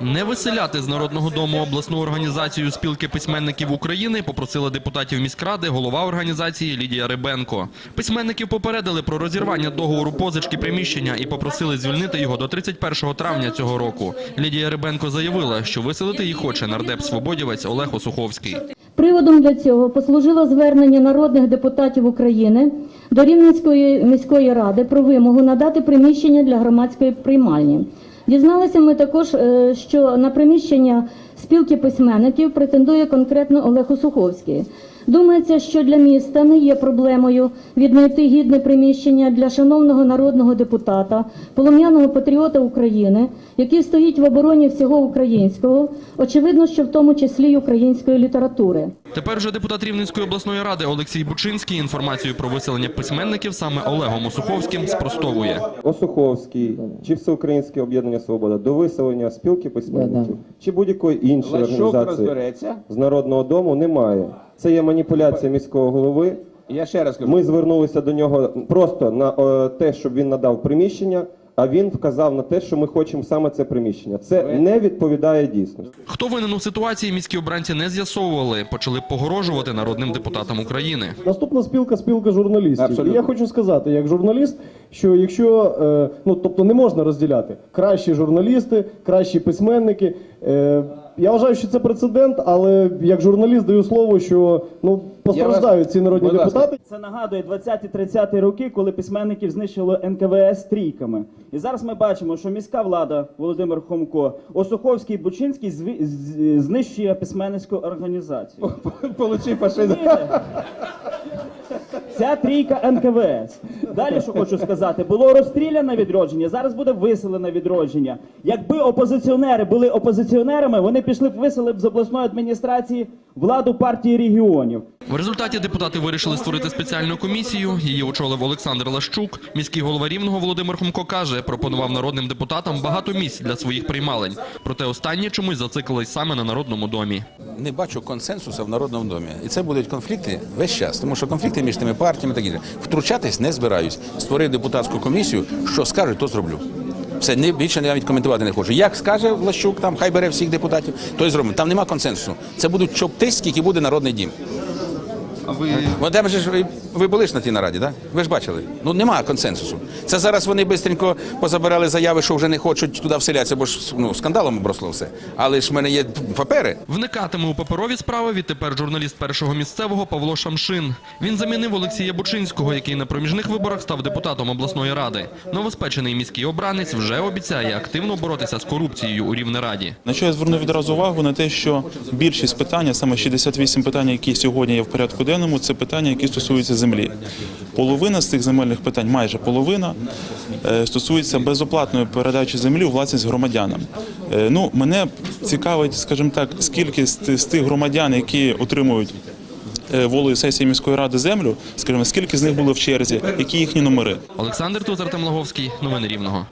Не виселяти з Народного дому обласну організацію спілки письменників України попросила депутатів міськради голова організації Лідія Рибенко. Письменників попередили про розірвання договору позички приміщення і попросили звільнити його до 31 травня цього року. Лідія Рибенко заявила, що виселити їх хоче нардеп свободівець Олег Осуховський. Приводом для цього послужило звернення народних депутатів України до Рівненської міської ради про вимогу надати приміщення для громадської приймальні. Дізналися ми також, е, що на приміщення спілки письменників претендує конкретно Олег Осуховський. Думається, що для міста не є проблемою віднайти гідне приміщення для шановного народного депутата, полум'яного патріота України, який стоїть в обороні всього українського, очевидно, що в тому числі й української літератури. Тепер вже депутат Рівненської обласної ради Олексій Бучинський інформацію про виселення письменників саме Олегом Осуховським спростовує. Осуховський чи Всеукраїнське об'єднання Свобода до виселення спілки письменників чи будь-якої іншої Лащук організації розбереться. з народного дому немає. Це є маніпуляція міського голови. Я ще раз кажу. Ми звернулися до нього просто на е, те, щоб він надав приміщення. А він вказав на те, що ми хочемо саме це приміщення. Це не відповідає дійсності. Хто винен у ситуації, міські обранці не з'ясовували, почали погрожувати народним депутатам України. Наступна спілка спілка журналістів. Абсолютно. І я хочу сказати, як журналіст, що якщо е, ну тобто не можна розділяти кращі журналісти, кращі письменники. Е, я вважаю, що це прецедент, але як журналіст даю слово, що ну постраждають ці народні Будь ласка. депутати. Це нагадує 20-30 роки, коли письменників знищило НКВС трійками. І зараз ми бачимо, що міська влада Володимир Хомко, Осуховський і Бучинський зви- з- знищує письменницьку організацію. Получи фашизм. Розумієте? Ця трійка НКВС. Далі що хочу сказати, було розстріляне відродження, зараз буде виселене відродження. Якби опозиціонери були опозиціонерами, вони пішли б виселили б з обласної адміністрації владу партії регіонів. В результаті депутати вирішили створити спеціальну комісію. Її очолив Олександр Лащук. Міський голова Рівного Володимир Хомко каже, пропонував народним депутатам багато місць для своїх приймалень. Проте останні чомусь зациклились саме на народному домі. не бачу консенсусу в народному домі. І це будуть конфлікти весь час, тому що конфлікти між тими партіями так інше. Втручатись не збираюсь. Створив депутатську комісію, що скажуть, то зроблю. Все не більше навіть коментувати не хочу. Як скаже Влащук, там хай бере всіх депутатів, то й зробимо. Там нема консенсусу. Це будуть чопти, скільки буде народний дім. А ви Вон там же ж ви, були ж на тій нараді, так? Ви ж бачили. Ну нема консенсусу. Це зараз вони швидко позабирали заяви, що вже не хочуть туди вселятися, бо ж ну, скандалом обросло все. Але ж в мене є папери. Вникатиме у паперові справи відтепер журналіст першого місцевого Павло Шамшин. Він замінив Олексія Бучинського, який на проміжних виборах став депутатом обласної ради. Новоспечений міський обранець вже обіцяє активно боротися з корупцією у Рівнераді. На що я зверну відразу увагу на те, що більшість питань, а саме 68 питань, які сьогодні є в порядку денному, це питання, які стосуються землі. Половина з цих земельних питань, майже половина, е, стосується безоплатної передачі землі у власність громадянам. Е, Ну, мене цікавить, скажімо так, скільки з тих громадян, які отримують е, волею сесії міської ради землю, скажімо, скільки з них було в черзі, які їхні номери. Олександр Тузар Тамлаговський, Лаговський. Новини Рівного.